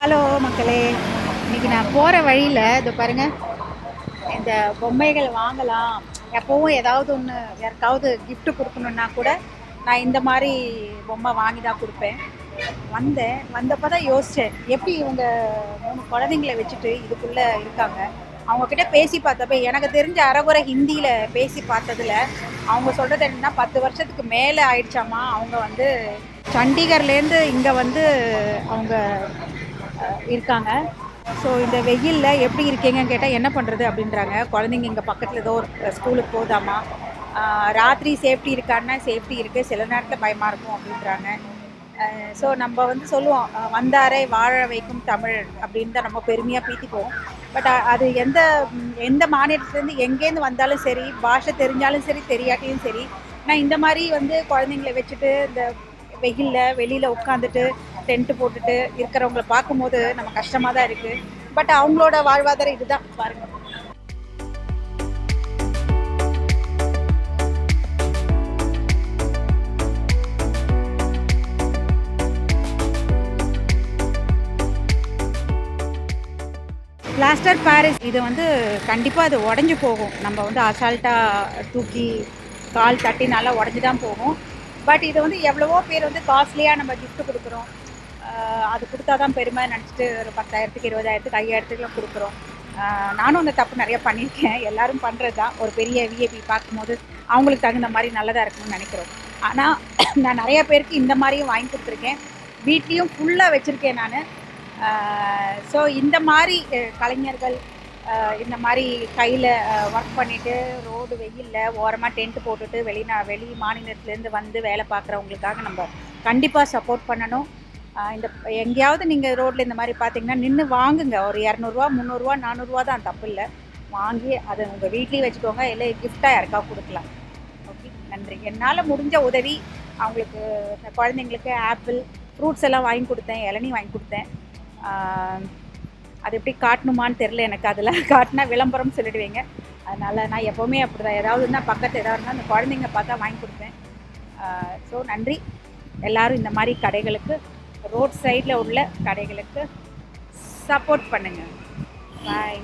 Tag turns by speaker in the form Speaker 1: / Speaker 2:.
Speaker 1: Hello மக்களே இன்னைக்கு நான் போகிற வழியில் இதை பாருங்கள் இந்த பொம்மைகள் வாங்கலாம். எப்போவும் ஏதாவது ஒன்று யாருக்காவது கிஃப்ட்டு கொடுக்கணுன்னா கூட நான் இந்த மாதிரி பொம்மை வாங்கி தான் கொடுப்பேன். வந்தேன். வந்தப்போ தான் யோசித்தேன் எப்படி இவங்க மூணு குழந்தைங்கள வச்சுட்டு இதுக்குள்ளே இருக்காங்க? அவங்கக்கிட்ட பேசி பார்த்தப்ப எனக்கு தெரிஞ்ச அறகுறை ஹிந்தியில் பேசி பார்த்ததுல அவங்க சொல்கிறது என்னென்னா பத்து வருஷத்துக்கு மேலே ஆயிடுச்சாமா அவங்க வந்து சண்டிகர்லேருந்து இங்கே வந்து அவங்க இருக்காங்க. ஸோ இந்த வெயிலில் எப்படி இருக்கீங்கன்னு கேட்டால் என்ன பண்ணுறது அப்படின்றாங்க. குழந்தைங்க இங்கே பக்கத்தில் ஏதோ ஒரு ஸ்கூலுக்கு போதாமா? ராத்திரி சேஃப்டி இருக்கான்னா சேஃப்டி இருக்குது சில நேரத்தில் பயமாக இருக்கும் அப்படின்றாங்க. ஸோ நம்ம வந்து சொல்லுவோம் வந்தாரை வாழ வைக்கும் தமிழ் அப்படின்னு தான் நம்ம பெருமையாக பீத்திக்குவோம் பட் அது எந்த எந்த மாநிலத்துலேருந்து எங்கேருந்து வந்தாலும் சரி பாஷை தெரிஞ்சாலும் சரி தெரியாட்டியும் சரி நான் இந்த மாதிரி வந்து குழந்தைங்கள வச்சுட்டு இந்த வெயிலில் வெளியில் உட்காந்துட்டு டென்ட்டு போட்டுட்டு இருக்கிறவங்கள பார்க்கும்போது நம்ம கஷ்டமாக தான் இருக்குது பட் அவங்களோட வாழ்வாதாரம் இதுதான். பாருங்க. பிளாஸ்டர் பாரிஸ் இது வந்து கண்டிப்பாக அது உடஞ்சி போகும். நம்ம வந்து அசால்ட்டாக தூக்கி கால் தட்டினால உடஞ்சி தான் போகும். பட் இது வந்து எவ்வளவோ பேர் வந்து காஸ்ட்லியாக நம்ம கிஃப்ட் கொடுக்குறோம். அது கொடுத்தா தான் பெருமை நினச்சிட்டு ஒரு பத்தாயிரத்துக்கு இருபதாயிரத்துக்கு ஐயாயிரத்துக்குலாம் கொடுக்குறோம். நானும் அந்த தப்பு நிறைய பண்ணியிருக்கேன். எல்லாரும் பண்ணுறது தான் ஒரு பெரிய விஐபி பார்க்கும்போது அவங்களுக்கு தகுந்த மாதிரி நல்லதாக இருக்கணும்னு நினைக்கிறோம். ஆனால் நான் நிறைய பேருக்கு இந்த மாதிரியும் வாங்கி கொடுத்துருக்கேன். வீட்லேயும் ஃபுல்லாக வச்சுருக்கேன் நான். ஸோ இந்த மாதிரி கலைஞர்கள் இந்த மாதிரி கையில் ஒர்க் பண்ணிவிட்டு ரோடு வெயிலில் ஓரமாக டென்ட் போட்டுட்டு வெளிநா வெளி மாநிலத்துலேருந்து வந்து வேலை பார்க்குறவங்களுக்காக நம்ம கண்டிப்பாக சப்போர்ட் பண்ணணும். இந்த எங்கேயாவது நீங்கள் ரோட்டில் இந்த மாதிரி பார்த்தீங்கன்னா நின்று வாங்குங்க. ஒரு இரநூறுவா முந்நூறுரூவா நானூறுரூவா தான் தப்பு இல்லை. வாங்கி அதை உங்கள் வீட்லேயும் வச்சுக்கோங்க. இல்லை கிஃப்டாக யாருக்கா கொடுக்கலாம். ஓகே நன்றி. என்னால் முடிஞ்ச உதவி அவங்களுக்கு இந்த குழந்தைங்களுக்கு ஆப்பிள் ஃப்ரூட்ஸ் எல்லாம் வாங்கி கொடுத்தேன். இளநீ வாங்கி கொடுத்தேன். அது எப்படி காட்டணுமான்னு தெரில எனக்கு. அதில் காட்டினா விளம்பரம் சொல்லிடுவீங்க. அதனால் நான் எப்போவுமே அப்படி தான் ஏதாவதுன்னா பக்கத்து ஏதாவது இருந்தால் அந்த குழந்தைங்க பார்த்தா வாங்கி கொடுப்பேன். ஸோ நன்றி. எல்லோரும் இந்த மாதிரி கடைகளுக்கு ரோட் சைடில் உள்ள கடைகளுக்கு சப்போர்ட் பண்ணுங்கள் பாய்